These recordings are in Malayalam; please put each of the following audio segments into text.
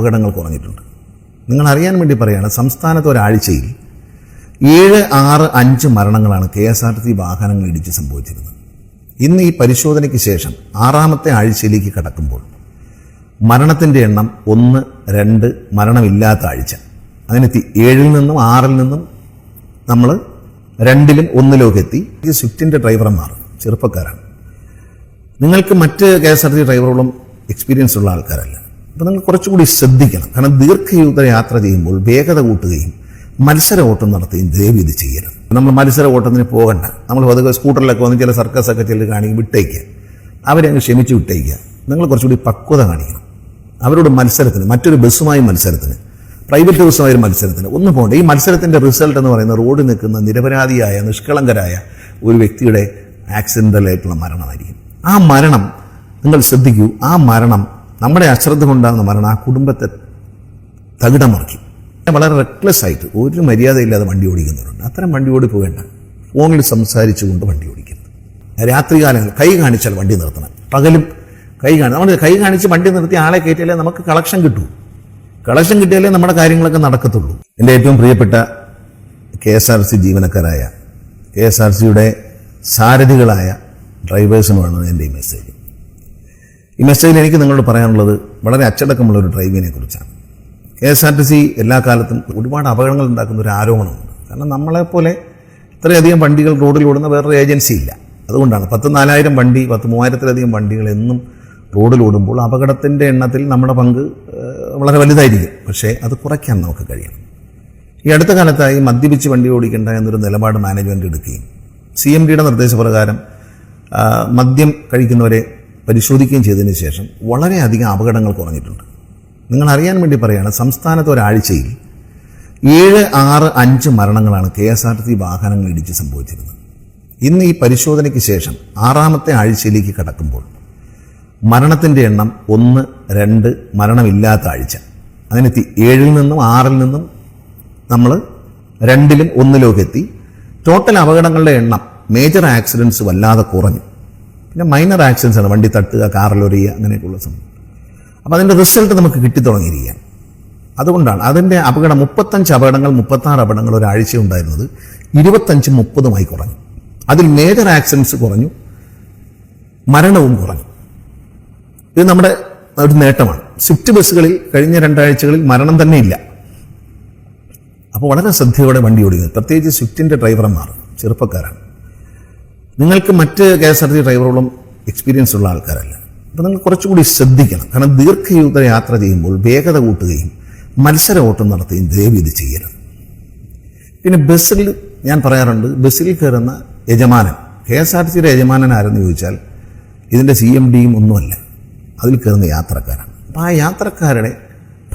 അപകടങ്ങൾ കുറഞ്ഞിട്ടുണ്ട്. നിങ്ങൾ അറിയാൻ വേണ്ടി പറയുകയാണ് സംസ്ഥാനത്ത് ഒരാഴ്ചയിൽ ഏഴ് ആറ് അഞ്ച് മരണങ്ങളാണ് കെ എസ് ആർ ടി വാഹനങ്ങൾ ഇടിച്ച് സംഭവിച്ചിരുന്നത്. ഇന്ന് ഈ പരിശോധനയ്ക്ക് ശേഷം ആറാമത്തെ ആഴ്ചയിലേക്ക് കടക്കുമ്പോൾ മരണത്തിന്റെ എണ്ണം ഒന്ന് രണ്ട് മരണമില്ലാത്ത ആഴ്ച. അങ്ങനെ ഏഴിൽ നിന്നും ആറിൽ നിന്നും നമ്മൾ രണ്ടിലും ഒന്നിലേക്ക് എത്തി. ഈ സ്വിഫ്റ്റിന്റെ ഡ്രൈവർമാർ ചെറുപ്പക്കാരാണ്. നിങ്ങൾക്ക് മറ്റ് കെ എസ് ആർ ടി ഡ്രൈവറോളം എക്സ്പീരിയൻസ് ഉള്ള ആൾക്കാരല്ല. അപ്പോൾ നിങ്ങൾ കുറച്ചുകൂടി ശ്രദ്ധിക്കണം. കാരണം ദീർഘയൂത്ര യാത്ര ചെയ്യുമ്പോൾ വേഗത കൂട്ടുകയും മത്സര ഓട്ടം നടത്തുകയും ദയവ് ഇത് ചെയ്യരുത്. നമ്മൾ മത്സര ഓട്ടത്തിന് പോകണ്ട. നമ്മൾ പതുക്കെ സ്കൂട്ടറിലൊക്കെ വന്ന് ചില സർക്കസൊക്കെ ഒക്കെ ചില കാണിക്കും വിട്ടേക്കുക. അവരെ അങ്ങ് ക്ഷമിച്ച് വിട്ടേക്കുക. നിങ്ങൾ കുറച്ചുകൂടി പക്വത കാണിക്കണം. അവരോട് മത്സരത്തിന് മറ്റൊരു ബസ്സുമായി മത്സരത്തിന് പ്രൈവറ്റ് ബസ്സുമായ ഒരു മത്സരത്തിന് ഒന്നും പോകണ്ട. ഈ മത്സരത്തിന്റെ റിസൾട്ട് എന്ന് പറയുന്ന റോഡിൽ നിൽക്കുന്ന നിരപരാധിയായ നിഷ്കളങ്കരായ ഒരു വ്യക്തിയുടെ ആക്സിഡന്റലായിട്ടുള്ള മരണമായിരിക്കും. ആ മരണം നിങ്ങൾ ശ്രദ്ധിക്കൂ ആ മരണം നമ്മുടെ അശ്രദ്ധ കൊണ്ടാകുന്ന മരണം ആ കുടുംബത്തെ തകിടമറിക്കും. വളരെ റെക്ലെസ് ആയിട്ട് ഒരു മര്യാദയില്ലാതെ വണ്ടി ഓടിക്കുന്നവരുണ്ട്. അത്തരം വണ്ടി ഓടി പോകേണ്ട ഫോണിൽ സംസാരിച്ചുകൊണ്ട് വണ്ടി ഓടിക്കുന്നു. രാത്രികാലങ്ങൾ കൈ കാണിച്ചാൽ വണ്ടി നിർത്തണം. പകലും കൈ കാണി. നമ്മൾ കൈ കാണിച്ച് വണ്ടി നിർത്തി ആളെ കയറ്റിയാലേ നമുക്ക് കളക്ഷൻ കിട്ടൂ. കളക്ഷൻ കിട്ടിയാലേ നമ്മുടെ കാര്യങ്ങളൊക്കെ നടക്കത്തുള്ളൂ. എന്റെ ഏറ്റവും പ്രിയപ്പെട്ട കെ എസ് ആർ സി ജീവനക്കാരായ കെ എസ് ആർ സിയുടെ സാരഥികളായ ഡ്രൈവേഴ്സിനുമാണ് എന്റെ ഈ മെസ്സേജ് ഈ മെസ്സേജിൽ എനിക്ക് നിങ്ങളോട് പറയാനുള്ളത് വളരെ അച്ചടക്കമുള്ള ഒരു ഡ്രൈവിനെ കുറിച്ചാണ്. K S R T C എല്ലാ കാലത്തും ഒരുപാട് അപകടങ്ങൾ ഉണ്ടാക്കുന്ന ഒരു ആരോപണമുണ്ട്. കാരണം നമ്മളെപ്പോലെ ഇത്രയധികം വണ്ടികൾ റോഡിൽ ഓടുന്ന വേറൊരു ഏജൻസി ഇല്ല. അതുകൊണ്ടാണ് പത്ത് നാലായിരം വണ്ടി പത്ത് മൂവായിരത്തിലധികം വണ്ടികൾ എന്നും റോഡിൽ ഓടുമ്പോൾ അപകടത്തിന്റെ എണ്ണത്തിൽ നമ്മുടെ പങ്ക് വളരെ വലുതായിരിക്കും. പക്ഷേ അത് കുറയ്ക്കാൻ നമുക്ക് കഴിയണം. ഈ അടുത്ത കാലത്തായി മദ്യപിച്ച് വണ്ടി ഓടിക്കേണ്ട എന്നൊരു നിലപാട് മാനേജ്മെന്റ് എടുക്കുകയും സി എം ഡിയുടെ നിർദ്ദേശപ്രകാരം മദ്യം കഴിക്കുന്നവരെ പരിശോധിക്കുകയും ചെയ്തതിന് ശേഷം വളരെയധികം അപകടങ്ങൾ കുറഞ്ഞിട്ടുണ്ട്. നിങ്ങൾ അറിയാൻ വേണ്ടി പറയുകയാണ് സംസ്ഥാനത്ത് ഒരാഴ്ചയിൽ ഏഴ് ആറ് അഞ്ച് മരണങ്ങളാണ് കെ എസ് ആർ ടി വാഹനങ്ങൾ ഇടിച്ച് സംഭവിച്ചിരുന്നത്. ഇന്ന് ഈ പരിശോധനയ്ക്ക് ശേഷം ആറാമത്തെ ആഴ്ചയിലേക്ക് കടക്കുമ്പോൾ മരണത്തിന്റെ എണ്ണം ഒന്ന് രണ്ട് മരണമില്ലാത്ത ആഴ്ച. അങ്ങനെ ഏഴിൽ നിന്നും ആറിൽ നിന്നും നമ്മൾ രണ്ടിലും ഒന്നിലേക്ക് എത്തി ടോട്ടൽ അപകടങ്ങളുടെ എണ്ണം മേജർ ആക്സിഡൻസ് വല്ലാതെ കുറഞ്ഞു. പിന്നെ മൈനർ ആക്സിഡൻസ് ആണ്. വണ്ടി തട്ടുക കാറിലൊരിയുക അങ്ങനെയൊക്കെയുള്ള സംഭവം. അപ്പോൾ അതിന്റെ റിസൾട്ട് നമുക്ക് കിട്ടിത്തുടങ്ങിയിരിക്കുകയാണ്. അതുകൊണ്ടാണ് അതിന്റെ അപകടം മുപ്പത്തഞ്ച് അപകടങ്ങൾ മുപ്പത്താറ് അപകടങ്ങൾ ഒരാഴ്ച ഉണ്ടായിരുന്നത് ഇരുപത്തഞ്ച് മുപ്പതുമായി കുറഞ്ഞു. അതിൽ മേജർ ആക്സിഡൻസ് കുറഞ്ഞു. മരണവും കുറഞ്ഞു. ഇത് നമ്മുടെ ഒരു നേട്ടമാണ്. സ്വിഫ്റ്റ് ബസ്സുകളിൽ കഴിഞ്ഞ രണ്ടാഴ്ചകളിൽ മരണം തന്നെ ഇല്ല. അപ്പോൾ വളരെ ശ്രദ്ധയോടെ വണ്ടി ഓടിക്കുന്നത് പ്രത്യേകിച്ച് സ്വിഫ്റ്റിന്റെ ഡ്രൈവർമാർ ചെറുപ്പക്കാരാണ്. നിങ്ങൾക്ക് മറ്റ് കെ എസ് ആർ ടി ഡ്രൈവറോളം എക്സ്പീരിയൻസ് ഉള്ള ആൾക്കാരല്ല. അപ്പോൾ നിങ്ങൾ കുറച്ചുകൂടി ശ്രദ്ധിക്കണം. കാരണം ദീർഘയൂത യാത്ര ചെയ്യുമ്പോൾ വേഗത കൂട്ടുകയും മത്സര ഓട്ടം നടത്തുകയും ദയവ് ഇത് ചെയ്യരുത്. പിന്നെ ബസ്സിൽ ഞാൻ പറയാറുണ്ട് ബസ്സിൽ കയറുന്ന യജമാനൻ കെ എസ് ആർ ടി സിയുടെ യജമാനൻ ആരെന്ന് ചോദിച്ചാൽ ഇതിന്റെ സി എം ഡിയും ഒന്നുമല്ല. അതിൽ കയറുന്ന യാത്രക്കാരാണ്. അപ്പോൾ ആ യാത്രക്കാരനെ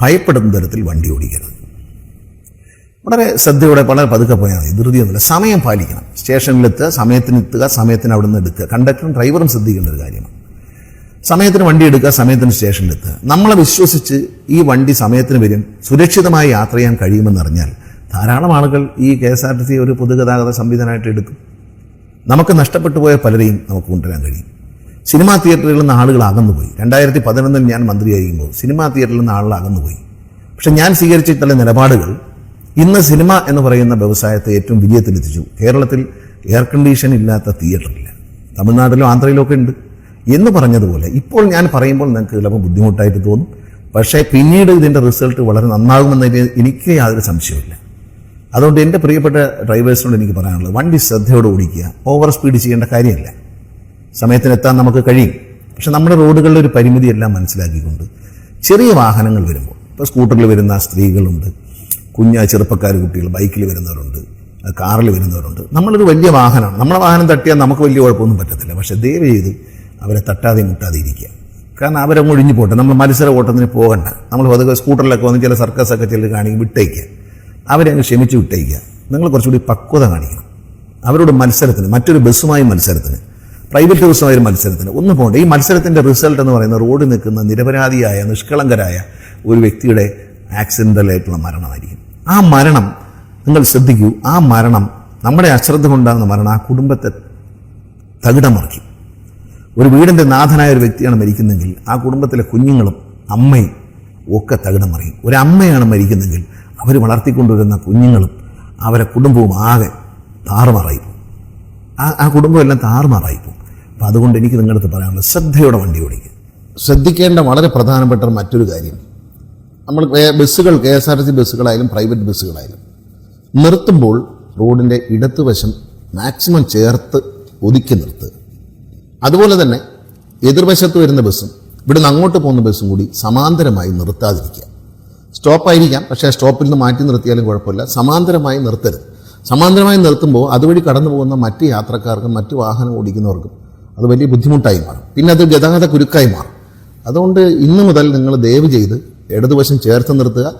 ഭയപ്പെടുന്ന തരത്തിൽ വണ്ടി ഓടിക്കരുത്. വളരെ ശ്രദ്ധയോടെ വളരെ പതുക്കെ പോയാൽ മതി ധൃതിയൊന്നുമില്ല. സമയം പാലിക്കണം. സ്റ്റേഷനിലെത്തുക സമയത്തിന് എത്തുക സമയത്തിന് അവിടെ നിന്ന് എടുക്കുക. കണ്ടക്ടറും ഡ്രൈവറും ശ്രദ്ധിക്കേണ്ട ഒരു കാര്യമാണ്. സമയത്തിന് വണ്ടി എടുക്കുക സമയത്തിന് സ്റ്റേഷനിലെത്തുക. നമ്മളെ വിശ്വസിച്ച് ഈ വണ്ടി സമയത്തിന് വരും സുരക്ഷിതമായി യാത്ര ചെയ്യാൻ കഴിയുമെന്നറിഞ്ഞാൽ ധാരാളം ആളുകൾ ഈ K S R T C ഒരു പൊതുഗതാഗത സംവിധാനമായിട്ട് എടുക്കും. നമുക്ക് നഷ്ടപ്പെട്ടു പോയ പലരെയും നമുക്ക് കൊണ്ടുവരാൻ കഴിയും. സിനിമാ തിയേറ്ററുകളിൽ നിന്ന് ആളുകൾ അകന്നുപോയി. രണ്ടായിരത്തി പതിനൊന്നിൽ ഞാൻ മന്ത്രിയായിരിക്കുമ്പോൾ സിനിമാ തിയേറ്ററിൽ നിന്ന് ആളുകൾ അകന്നുപോയി. പക്ഷെ ഞാൻ സ്വീകരിച്ചിട്ടുള്ള നിലപാടുകൾ ഇന്ന് സിനിമ എന്ന് പറയുന്ന വ്യവസായത്തെ ഏറ്റവും വിജയത്തിലെത്തിച്ചു കേരളത്തിൽ എയർ കണ്ടീഷൻ ഇല്ലാത്ത തിയേറ്ററില്ല തമിഴ്നാട്ടിലും ആന്ധ്രയിലും ഒക്കെ ഉണ്ട്. എന്ന് പറഞ്ഞതുപോലെ ഇപ്പോൾ ഞാൻ പറയുമ്പോൾ നിങ്ങൾക്ക് ചിലപ്പോൾ ബുദ്ധിമുട്ടായിട്ട് തോന്നും. പക്ഷേ പിന്നീട് ഇതിന്റെ റിസൾട്ട് വളരെ നന്നാകുമെന്നതിന് എനിക്ക് യാതൊരു സംശയമില്ല അതുകൊണ്ട് എന്റെ പ്രിയപ്പെട്ട ഡ്രൈവേഴ്സിനോട് എനിക്ക് പറയാനുള്ളത് വണ്ടി ശ്രദ്ധയോടെ ഓടിക്കുക ഓവർ സ്പീഡ് ചെയ്യേണ്ട കാര്യമില്ല. സമയത്തിനെത്താൻ നമുക്ക് കഴിയും. പക്ഷെ നമ്മുടെ റോഡുകളിലെ ഒരു പരിമിതിയെല്ലാം മനസ്സിലാക്കിക്കൊണ്ട് ചെറിയ വാഹനങ്ങൾ വരുമ്പോൾ ഇപ്പോൾ സ്കൂട്ടറിൽ വരുന്ന സ്ത്രീകളുണ്ട്. കുഞ്ഞ ചെറുപ്പക്കാർ കുട്ടികൾ ബൈക്കിൽ വരുന്നവരുണ്ട് കാറിൽ വരുന്നവരുണ്ട്. നമ്മളൊരു വലിയ വാഹനമാണ്. നമ്മളെ വാഹനം തട്ടിയാൽ നമുക്ക് വലിയ കുഴപ്പമൊന്നും പറ്റത്തില്ല. പക്ഷേ ദയവ് ചെയ്ത് അവരെ തട്ടാതെ മുട്ടാതെ ഇരിക്കുക. കാരണം അവരെ ഒഴിഞ്ഞു പോട്ടെ. നമ്മൾ മത്സര ഓട്ടത്തിന് പോകണ്ട. നമ്മൾ പതുക്കെ സ്കൂട്ടറിലൊക്കെ വന്ന് ചില സർക്കസൊക്കെ ചില കാണിക്കും വിട്ടേക്കുക അവരെ അങ്ങ് ക്ഷമിച്ച് വിട്ടേക്കുക നിങ്ങൾ കുറച്ചുകൂടി പക്വത കാണിക്കണം. അവരോട് മത്സരത്തിന് മറ്റൊരു ബസ്സുമായി മത്സരത്തിന് പ്രൈവറ്റ് ബസ്സുമായി ഒരു മത്സരത്തിന് ഒന്ന് പോകണ്ട. ഈ മത്സരത്തിന്റെ റിസൾട്ട് എന്ന് പറയുന്ന റോഡിൽ നിൽക്കുന്ന നിരപരാധിയായ നിഷ്കളങ്കരായ ഒരു വ്യക്തിയുടെ ആക്സിഡന്റലായിട്ടുള്ള മരണമായിരിക്കും. ആ മരണം നിങ്ങൾ ശ്രദ്ധിക്കൂ ആ മരണം നമ്മുടെ അശ്രദ്ധ കൊണ്ടാകുന്ന മരണം ആ കുടുംബത്തെ തകിടമറിക്കും. ഒരു വീടിന്റെ നാഥനായ ഒരു വ്യക്തിയാണ് മരിക്കുന്നതെങ്കിൽ ആ കുടുംബത്തിലെ കുഞ്ഞുങ്ങളും അമ്മയും ഒക്കെ തകിടം മറിയും അമ്മയാണ് മരിക്കുന്നതെങ്കിൽ അവർ വളർത്തിക്കൊണ്ടുവരുന്ന കുഞ്ഞുങ്ങളും അവരെ കുടുംബവും ആകെ താറുമാറായി ആ ആ കുടുംബം എല്ലാം താറുമാറായി പോകും. അപ്പോൾ അതുകൊണ്ട് എനിക്ക് നിങ്ങളുടെ അടുത്ത് പറയാനുള്ള ശ്രദ്ധയോടെ വണ്ടി ഓടിക്കുക. ശ്രദ്ധിക്കേണ്ട വളരെ പ്രധാനപ്പെട്ട മറ്റൊരു കാര്യം. നമ്മൾ ബസ്സുകൾ K S R T C ബസ്സുകളായാലും private ബസ്സുകളായാലും നിർത്തുമ്പോൾ റോഡിന്റെ ഇടത്തുവശം മാക്സിമം ചേർത്ത് ഒതുക്കി നിർത്തുക അതുപോലെ തന്നെ എതിർവശത്ത് വരുന്ന ബസ്സും ഇവിടുന്ന് അങ്ങോട്ട് പോകുന്ന ബസ്സും കൂടി സമാന്തരമായി നിർത്താതിരിക്കുക. സ്റ്റോപ്പായിരിക്കാം പക്ഷേ സ്റ്റോപ്പിൽ നിന്ന് മാറ്റി നിർത്തിയാലും കുഴപ്പമില്ല. സമാന്തരമായി നിർത്തരുത്. സമാന്തരമായി നിർത്തുമ്പോൾ അതുവഴി കടന്നു പോകുന്ന മറ്റ് യാത്രക്കാർക്കും മറ്റ് വാഹനം ഓടിക്കുന്നവർക്കും അത് വലിയ ബുദ്ധിമുട്ടായി മാറും. പിന്നെ അത് ഗതാഗത കുരുക്കായി മാറും. അതുകൊണ്ട് ഇന്നു മുതൽ നിങ്ങൾ ദയവ് ചെയ്ത് ഇടതുവശം ചേർത്ത് നിർത്തുക.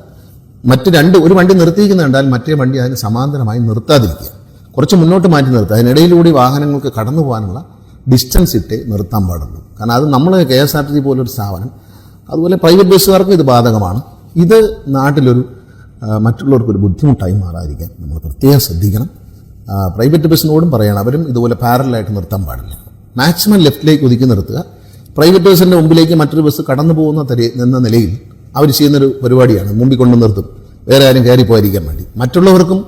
മറ്റ് രണ്ട് ഒരു വണ്ടി നിർത്തിയിരിക്കുന്ന കണ്ടാൽ മറ്റേ വണ്ടി അതിന് സമാന്തരമായി നിർത്താതിരിക്കുക. കുറച്ച് മുന്നോട്ട് മാറ്റി നിർത്തുക. അതിനിടയിലൂടെ വാഹനങ്ങൾക്ക് കടന്നു പോകാനുള്ള ഡിസ്റ്റൻസ് ഇട്ട് നിർത്താൻ പാടുള്ളൂ. കാരണം അത് നമ്മൾ കെ എസ് ആർ ടി പോലൊരു സ്ഥാപനം. അതുപോലെ പ്രൈവറ്റ് ബസ്സുകാർക്കും ഇത് ബാധകമാണ്. ഇത് നാട്ടിലൊരു മറ്റുള്ളവർക്കൊരു ബുദ്ധിമുട്ടായി മാറാതിരിക്കാൻ നമ്മൾ പ്രത്യേകം ശ്രദ്ധിക്കണം. പ്രൈവറ്റ് ബസ്സിനോടും പറയണം. അവരും ഇതുപോലെ പാരലായിട്ട് നിർത്താൻ പാടില്ല. മാക്സിമം ലെഫ്റ്റിലേക്ക് ഒതുക്കി നിർത്തുക. പ്രൈവറ്റ് ബസ്സിന്റെ മുമ്പിലേക്ക് മറ്റൊരു ബസ് കടന്നു പോകുന്ന എന്ന നിലയിൽ അവർ ചെയ്യുന്നൊരു പരിപാടിയാണ്. മുമ്പിൽ കൊണ്ടു നിർത്തും. വേറെ ആരും കയറി പോയിരിക്കാൻ വേണ്ടി. മറ്റുള്ളവർക്കും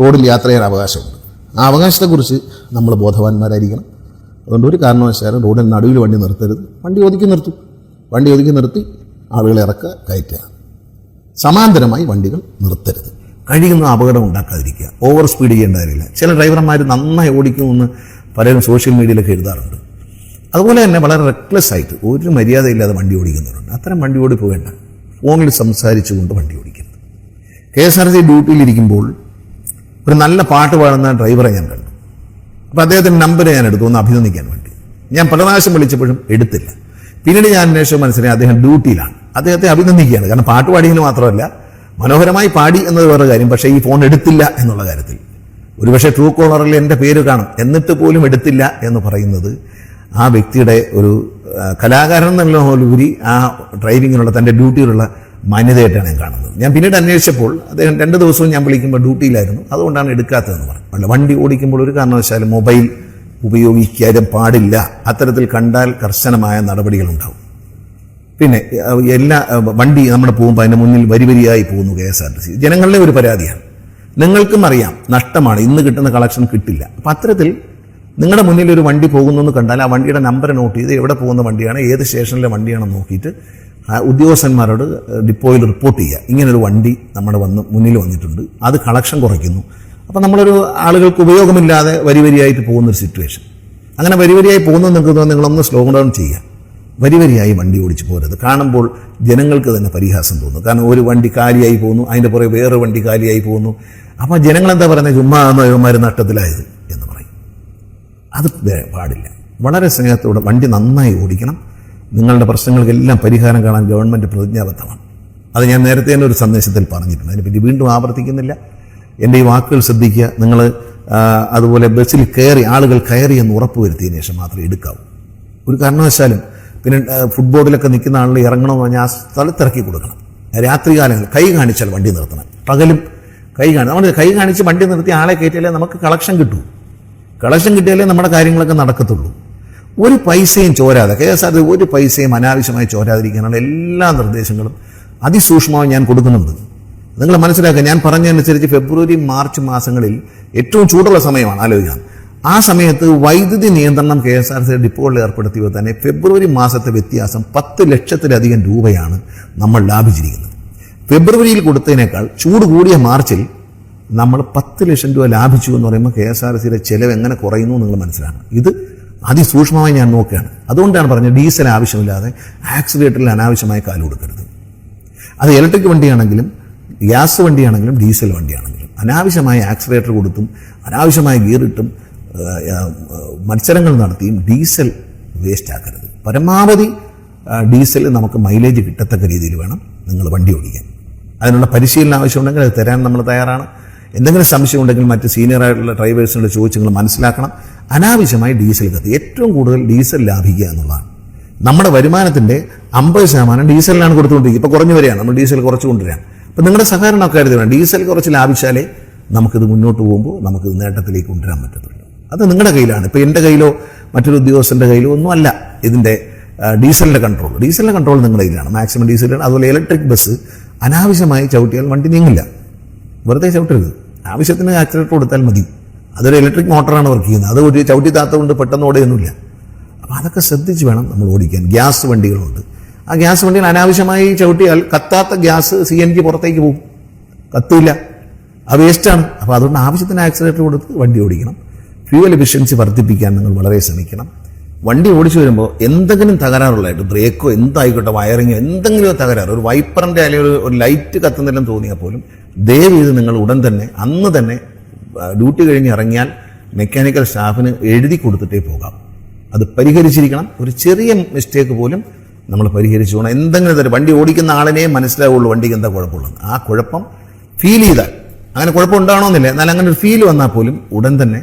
റോഡിൽ യാത്ര ചെയ്യാൻ അവകാശമുണ്ട്. ആ അവകാശത്തെക്കുറിച്ച് നമ്മൾ ബോധവാന്മാരായിരിക്കണം. അതുകൊണ്ട് ഒരു കാരണവശാലും റോഡിൽ നടുവിൽ വണ്ടി നിർത്തരുത്. വണ്ടി ഒതുക്കി നിർത്തും. വണ്ടി ഒതുക്കി നിർത്തി ആളുകളെ ഇറക്കുക കയറ്റുക. സമാന്തരമായി വണ്ടികൾ നിർത്തരുത്. കഴിയുന്ന അപകടം ഉണ്ടാക്കാതിരിക്കുക. ഓവർ സ്പീഡ് ചെയ്യേണ്ട കാര്യമില്ല. ചില ഡ്രൈവർമാർ നന്നായി ഓടിക്കുമെന്ന് പലരും സോഷ്യൽ മീഡിയയിലൊക്കെ എഴുതാറുണ്ട്. അതുപോലെ തന്നെ വളരെ റെക്ലെസ് ആയിട്ട് ഒരു മര്യാദയില്ലാതെ വണ്ടി ഓടിക്കുന്നവരുണ്ട്. അത്തരം വണ്ടി ഓടി പോകേണ്ട ഫോണിൽ സംസാരിച്ചുകൊണ്ട് വണ്ടി ഓടിക്കുന്നത് കെ എസ് ആർ സി ഡ്യൂട്ടിയിലിരിക്കുമ്പോൾ ഒരു നല്ല പാട്ട് പാടുന്ന ഡ്രൈവറെ ഞാൻ കണ്ടു. അപ്പോൾ അദ്ദേഹത്തിന്റെ നമ്പർ ഞാൻ എടുത്തു ഒന്ന് അഭിനന്ദിക്കാൻ വേണ്ടി. ഞാൻ പ്രാവശ്യം വിളിച്ചപ്പോഴും എടുത്തില്ല. പിന്നീട് ഞാൻ അന്വേഷിച്ച മനസ്സിലായി അദ്ദേഹം ഡ്യൂട്ടിയിലാണ്. അദ്ദേഹത്തെ അഭിനന്ദിക്കുകയാണ്. കാരണം പാട്ട് പാടിയെന്ന് മാത്രമല്ല മനോഹരമായി പാടി എന്നത് വേറെ കാര്യം പക്ഷേ ഈ ഫോൺ എടുത്തില്ല എന്നുള്ള കാര്യത്തിൽ. ഒരുപക്ഷെ ട്രൂ കോളറിൽ എന്റെ പേര് കാണും. എന്നിട്ട് പോലും എടുത്തില്ല എന്ന് പറയുന്നത് ആ വ്യക്തിയുടെ ഒരു കലാകാരൻ എന്നുള്ള പോലുപരി ആ ഡ്രൈവിങ്ങിനുള്ള തന്റെ ഡ്യൂട്ടിയിലുള്ള മാന്യതയായിട്ടാണ് ഞാൻ കാണുന്നത്. ഞാൻ പിന്നീട് അന്വേഷിച്ചപ്പോൾ അദ്ദേഹം രണ്ട് ദിവസവും ഞാൻ വിളിക്കുമ്പോൾ ഡ്യൂട്ടിയിലായിരുന്നു. അതുകൊണ്ടാണ് എടുക്കാത്തതെന്ന് പറഞ്ഞു. അല്ല വണ്ടി ഓടിക്കുമ്പോൾ ഒരു കാരണവശാലും മൊബൈൽ ഉപയോഗിക്കാനും പാടില്ല. അത്തരത്തിൽ കണ്ടാൽ കർശനമായ നടപടികളുണ്ടാവും. പിന്നെ എല്ലാ വണ്ടി നമ്മൾ പോകുമ്പോൾ അതിന്റെ മുന്നിൽ വരി വരിയായി പോകുന്നു K S R T C. ജനങ്ങളുടെ ഒരു പരാതിയാണ്. നിങ്ങൾക്കും അറിയാം നഷ്ടമാണ്. ഇന്ന് കിട്ടുന്ന കളക്ഷൻ കിട്ടില്ല. അപ്പം അത്തരത്തിൽ നിങ്ങളുടെ മുന്നിൽ ഒരു വണ്ടി പോകുന്നു എന്ന് കണ്ടാൽ ആ വണ്ടിയുടെ നമ്പർ നോട്ട് ചെയ്ത് എവിടെ പോകുന്ന വണ്ടിയാണ് ഏത് സ്റ്റേഷനിലെ വണ്ടിയാണെന്ന് നോക്കിയിട്ട് ഉദ്യോഗസ്ഥന്മാരോട് ഡിപ്പോയിൽ റിപ്പോർട്ട് ചെയ്യുക. ഇങ്ങനൊരു വണ്ടി നമ്മുടെ വന്ന് മുന്നിൽ വന്നിട്ടുണ്ട്. അത് കളക്ഷൻ കുറയ്ക്കുന്നു. അപ്പം നമ്മളൊരു ആളുകൾക്ക് ഉപയോഗമില്ലാതെ വരി വരിയായിട്ട് പോകുന്നൊരു സിറ്റുവേഷൻ അങ്ങനെ വരി വരിയായി പോകുന്നത് തോന്നുന്നു നിങ്ങളൊന്ന് സ്ലോ ഡൗൺ ചെയ്യുക. വരി വരിയായി വണ്ടി ഓടിച്ചു പോരുത്. കാണുമ്പോൾ ജനങ്ങൾക്ക് തന്നെ പരിഹാസം തോന്നുന്നു കാരണം ഒരു വണ്ടി കാലിയായി പോകുന്നു അതിന്റെ പുറകെ വേറെ വണ്ടി കാലിയായി പോകുന്നു. അപ്പോൾ ജനങ്ങൾ എന്താ പറയുന്നത്? ചുമ്മാ ഇവന്മാർ നട്ടത്തിലായത് എന്ന്. അത് പാടില്ല. വളരെ സ്നേഹത്തോടെ വണ്ടി നന്നായി ഓടിക്കണം. നിങ്ങളുടെ പ്രശ്നങ്ങൾക്കെല്ലാം പരിഹാരം കാണാൻ ഗവൺമെന്റ് പ്രതിജ്ഞാബദ്ധമാണ്. അത് ഞാൻ നേരത്തെ തന്നെ ഒരു സന്ദേശത്തിൽ പറഞ്ഞിട്ടുണ്ട്. അതിനെപ്പറ്റി വീണ്ടും ആവർത്തിക്കുന്നില്ല. എന്റെ ഈ വാക്കുകൾ ശ്രദ്ധിക്കുക. നിങ്ങൾ അതുപോലെ ബസ്സിൽ കയറി ആളുകൾ കയറി എന്ന് ഉറപ്പ് വരുത്തിയതിന് ശേഷം മാത്രമേ എടുക്കാവൂ. ഒരു കാരണവശാലും പിന്നെ ഫുട്ബോളിലൊക്കെ നിൽക്കുന്ന ആളുകൾ ഇറങ്ങണമെന്ന് പറഞ്ഞാൽ ആ സ്ഥലത്തിറക്കി കൊടുക്കണം. രാത്രി കാലങ്ങൾ കൈ കാണിച്ചാൽ വണ്ടി നിർത്തണം. പകലും കൈ കാണി. നമ്മൾ കൈ കാണിച്ച് വണ്ടി നിർത്തി ആളെ കയറ്റിയാലേ നമുക്ക് കളക്ഷൻ കിട്ടൂ. കളക്ഷൻ കിട്ടിയാലേ നമ്മുടെ കാര്യങ്ങളൊക്കെ നടക്കത്തുള്ളൂ. ഒരു പൈസയും ചോരാതെ കെ എസ് ആർ ടി ഒരു പൈസയും അനാവശ്യമായി ചോരാതിരിക്കാനുള്ള എല്ലാ നിർദ്ദേശങ്ങളും അതിസൂക്ഷ്മമായി ഞാൻ കൊടുക്കുന്നുണ്ട്. നിങ്ങൾ മനസ്സിലാക്കുക ഞാൻ പറഞ്ഞതനുസരിച്ച് ഫെബ്രുവരി മാർച്ച് മാസങ്ങളിൽ ഏറ്റവും ചൂടുള്ള സമയമാണ് ആലോചിക്കാം ആ സമയത്ത് വൈദ്യുതി നിയന്ത്രണം കെ എസ് ആർ സി ഡിപ്പോകളിൽ ഏർപ്പെടുത്തിയപ്പോൾ തന്നെ ഫെബ്രുവരി മാസത്തെ വ്യത്യാസം പത്ത് ലക്ഷത്തിലധികം രൂപയാണ് നമ്മൾ ലാഭിച്ചിരിക്കുന്നത്. ഫെബ്രുവരിയിൽ കൊടുത്തതിനേക്കാൾ ചൂട് കൂടിയ മാർച്ചിൽ നമ്മൾ പത്ത് ലക്ഷം രൂപ ലാഭിച്ചു എന്ന് പറയുമ്പോൾ കെ എസ് ആർ സിയുടെ ചെലവ് എങ്ങനെ കുറയുന്നു നിങ്ങൾ മനസ്സിലാണ് ഇത് അതിസൂക്ഷ്മമായി ഞാൻ നോക്കുകയാണ്. അതുകൊണ്ടാണ് പറഞ്ഞത് ഡീസൽ ആവശ്യമില്ലാതെ ആക്സിലേറ്ററിൽ അനാവശ്യമായി കാലു കൊടുക്കരുത്. അത് ഇലക്ട്രിക് വണ്ടിയാണെങ്കിലും ഗ്യാസ് വണ്ടിയാണെങ്കിലും ഡീസൽ വണ്ടിയാണെങ്കിലും. അനാവശ്യമായ ആക്സിലേറ്റർ കൊടുത്തും അനാവശ്യമായ ഗിയറിട്ടും മത്സരങ്ങൾ നടത്തിയും ഡീസൽ വേസ്റ്റ് ആക്കരുത്. പരമാവധി ഡീസൽ നമുക്ക് മൈലേജ് കിട്ടത്തക്ക രീതിയിൽ വേണം നിങ്ങൾ വണ്ടി ഓടിക്കാൻ. അതിനുള്ള പരിശീലനം ആവശ്യമുണ്ടെങ്കിൽ അത് തരാൻ നമ്മൾ തയ്യാറാണ്. എന്തെങ്കിലും സംശയം ഉണ്ടെങ്കിൽ മറ്റ് സീനിയർ ആയിട്ടുള്ള ഡ്രൈവേഴ്സിനോട് ചോദിച്ച് നിങ്ങൾ മനസ്സിലാക്കണം. അനാവശ്യമായി ഡീസൽ കത്തി ഏറ്റവും കൂടുതൽ ഡീസൽ ലാഭിക്കുക എന്നുള്ളതാണ്. നമ്മുടെ വരുമാനത്തിന്റെ അമ്പത് ശതമാനം ഡീസലിനാണ് കൊടുത്തുകൊണ്ടിരിക്കുക. ഇപ്പോൾ കുറഞ്ഞു വരികയാണ് നമ്മൾ ഡീസൽ കുറച്ച് കൊണ്ടുവരികയാണ് അപ്പം നിങ്ങളുടെ സഹകരണം ഒക്കെ കരുതി വേണം ഡീസൽ കുറച്ച് ലാഭിച്ചാലേ നമുക്കിത് മുന്നോട്ട് പോകുമ്പോൾ നമുക്കിത് നേട്ടത്തിലേക്ക് കൊണ്ടുവരാൻ പറ്റത്തുള്ളൂ. അത് നിങ്ങളുടെ കയ്യിലാണ്. ഇപ്പോൾ എന്റെ കയ്യിലോ മറ്റൊരു ഉദ്യോഗസ്ഥന്റെ കയ്യിലോ ഒന്നുമല്ല ഇതിന്റെ ഡീസലിന്റെ കൺട്രോൾ ഡീസലിന്റെ കൺട്രോൾ നിങ്ങളുടെ കയ്യിലാണ്. മാക്സിമം ഡീസലാണ് അതുപോലെ ഇലക്ട്രിക് ബസ് അനാവശ്യമായി ചവിട്ടിയാൽ വണ്ടി നീങ്ങില്ല. വെറുതെ ചവിട്ടരുത് ആവശ്യത്തിന് ആക്സിലേറ്റർ കൊടുത്താൽ മതി. അതൊരു ഇലക്ട്രിക് മോട്ടറാണ് വർക്ക് ചെയ്യുന്നത്. അത് ഒരു ചവിട്ടി താത്തുകൊണ്ട് പെട്ടെന്ന് ഓടുകയൊന്നുമില്ല അപ്പോൾ അതൊക്കെ ശ്രദ്ധിച്ച് വേണം നമ്മൾ ഓടിക്കാൻ. ഗ്യാസ് വണ്ടികളുണ്ട്. ആ ഗ്യാസ് വണ്ടികൾ അനാവശ്യമായി ചവിട്ടിയാൽ കത്താത്ത ഗ്യാസ് സി എൻ ജി പുറത്തേക്ക് പോകും. കത്തില്ല. ആ വേസ്റ്റാണ് അപ്പോൾ അതുകൊണ്ട് ആവശ്യത്തിന് ആക്സിലേറ്റർ കൊടുത്ത് വണ്ടി ഓടിക്കണം. ഫ്യൂവൽ എഫിഷ്യൻസി വർദ്ധിപ്പിക്കാൻ നിങ്ങൾ വളരെ ശ്രമിക്കണം. വണ്ടി ഓടിച്ചു വരുമ്പോൾ എന്തെങ്കിലും തകരാറുള്ളതായിട്ട് ബ്രേക്കോ എന്തായിക്കോട്ടെ വയറിങ്ങോ എന്തെങ്കിലും തകരാറ് ഒരു വൈപ്പറിന്റെ അല്ലെങ്കിൽ ഒരു ലൈറ്റ് കത്തുന്നില്ലെന്ന് തോന്നിയാൽ പോലും ദയവ് ചെയ്ത് നിങ്ങൾ ഉടൻ തന്നെ അന്ന് തന്നെ ഡ്യൂട്ടി കഴിഞ്ഞ് ഇറങ്ങിയാൽ മെക്കാനിക്കൽ സ്റ്റാഫിന് എഴുതി കൊടുത്തിട്ടേ പോകാം. അത് പരിഹരിച്ചിരിക്കണം. ഒരു ചെറിയ മിസ്റ്റേക്ക് പോലും നമ്മൾ പരിഹരിച്ചു പോകണം. എന്തെങ്കിലും തരും വണ്ടി ഓടിക്കുന്ന ആളിനെ മനസ്സിലാവുള്ളൂ വണ്ടിക്ക് എന്താ കുഴപ്പമുള്ളത്. ആ കുഴപ്പം ഫീൽ ചെയ്താൽ അങ്ങനെ കുഴപ്പം ഉണ്ടാവണമെന്നില്ല. എന്നാൽ അങ്ങനെ ഒരു ഫീൽ വന്നാൽ പോലും ഉടൻ തന്നെ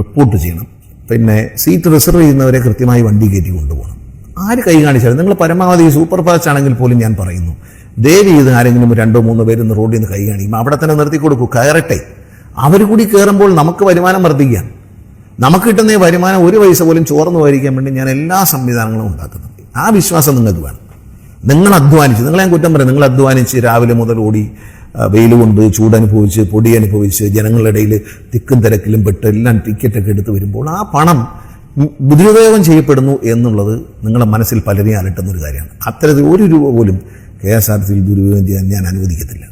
റിപ്പോർട്ട് ചെയ്യണം. പിന്നെ സീറ്റ് റിസർവ് ചെയ്യുന്നവരെ കൃത്യമായി വണ്ടി കയറ്റി കൊണ്ടുപോകണം. ആര് കൈ കാണിച്ചാലും നിങ്ങൾ പരമാവധി സൂപ്പർ ഫാസ്റ്റ് ആണെങ്കിൽ പോലും ഞാൻ പറയുന്നു ദയവ് ചെയ്ത് ആരെങ്കിലും രണ്ടോ മൂന്നോ പേര് റോഡിൽ നിന്ന് കൈ കാണിക്കും. അവിടെ തന്നെ നിർത്തി കൊടുക്കൂ കയറട്ടെ. അവർ കൂടി കയറുമ്പോൾ നമുക്ക് വരുമാനം വർദ്ധിക്കാം. നമുക്ക് കിട്ടുന്ന ഈ വരുമാനം ഒരു പൈസ പോലും ചോർന്നു പോയിരിക്കാൻ വേണ്ടി ഞാൻ എല്ലാ സംവിധാനങ്ങളും ഉണ്ടാക്കുന്നുണ്ട്. ആ വിശ്വാസം നിങ്ങൾക്ക് വേണം. നിങ്ങൾ അധ്വാനിച്ച് നിങ്ങളെ കുറ്റം പറയും നിങ്ങൾ അധ്വാനിച്ച് രാവിലെ മുതൽ ഓടി വെയിൽ കൊണ്ട് ചൂടനുഭവിച്ച് പൊടി അനുഭവിച്ച് ജനങ്ങളുടെ ഇടയിൽ തിക്കും തിരക്കിലും പെട്ട് എല്ലാം ടിക്കറ്റൊക്കെ എടുത്ത് വരുമ്പോൾ ആ പണം ദുരുപയോഗം ചെയ്യപ്പെടുന്നു എന്നുള്ളത് നിങ്ങളുടെ മനസ്സിൽ പലരെയും അലട്ടുന്ന ഒരു കാര്യമാണ്. അത്തരത്തിൽ ഒരു രൂപ പോലും കെ എസ് ആർ സിയിൽ ദുരുപയോഗം ചെയ്യാൻ ഞാൻ അനുവദിക്കത്തില്ല.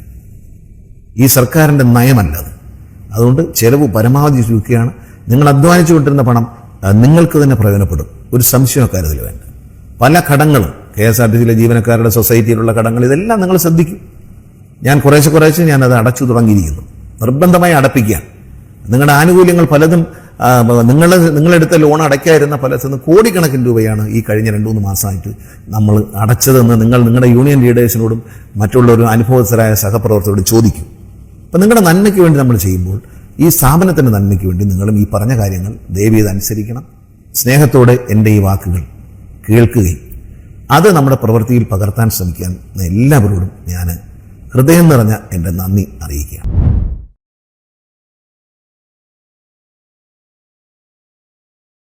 ഈ സർക്കാരിന്റെ നയമല്ല അത്. അതുകൊണ്ട് ചെലവ് പരമാവധി ചുരുക്കുകയാണ്. നിങ്ങൾ അധ്വാനിച്ചു കൊണ്ടിരുന്ന പണം നിങ്ങൾക്ക് തന്നെ പ്രയോജനപ്പെടും. ഒരു സംശയം അക്കാര്യത്തിൽ വേണ്ട. പല കടങ്ങളും കെ എസ് ആർ ടി സിയിലെ ജീവനക്കാരുടെ സൊസൈറ്റിയിലുള്ള കടങ്ങൾ ഇതെല്ലാം നിങ്ങൾ ശ്രദ്ധിക്കും. ഞാൻ കുറേശ്ശെ കുറേശ്ശെ ഞാൻ അത് അടച്ചു തുടങ്ങിയിരിക്കുന്നു. നിർബന്ധമായി അടപ്പിക്കുക. നിങ്ങളുടെ ആനുകൂല്യങ്ങൾ പലതും നിങ്ങൾ നിങ്ങളെടുത്ത ലോൺ അടയ്ക്കാതിരുന്ന പല സ്ഥലത്തും കോടിക്കണക്കിന് രൂപയാണ് ഈ കഴിഞ്ഞ രണ്ട് മൂന്ന് മാസമായിട്ട് നമ്മൾ അടച്ചതെന്ന് നിങ്ങൾ നിങ്ങളുടെ യൂണിയൻ ലീഡേഴ്സിനോടും മറ്റുള്ളവരും അനുഭവസ്ഥരായ സഹപ്രവർത്തകരോട് ചോദിക്കും. അപ്പം നിങ്ങളുടെ നന്മയ്ക്ക് വേണ്ടി നമ്മൾ ചെയ്യുമ്പോൾ ഈ സ്ഥാപനത്തിന്റെ നന്മയ്ക്ക് വേണ്ടി നിങ്ങളും ഈ പറഞ്ഞ കാര്യങ്ങൾ ദയവ് ചെയ്ത് അനുസരിക്കണം. സ്നേഹത്തോടെ എന്റെ ഈ വാക്കുകൾ കേൾക്കുകയും അത് നമ്മുടെ പ്രവൃത്തിയിൽ പകർത്താൻ ശ്രമിക്കാൻ എല്ലാവരോടും ഞാൻ ഹൃദയം നിറഞ്ഞ എന്റെ നന്ദി അറിയിക്കുകയാണ്.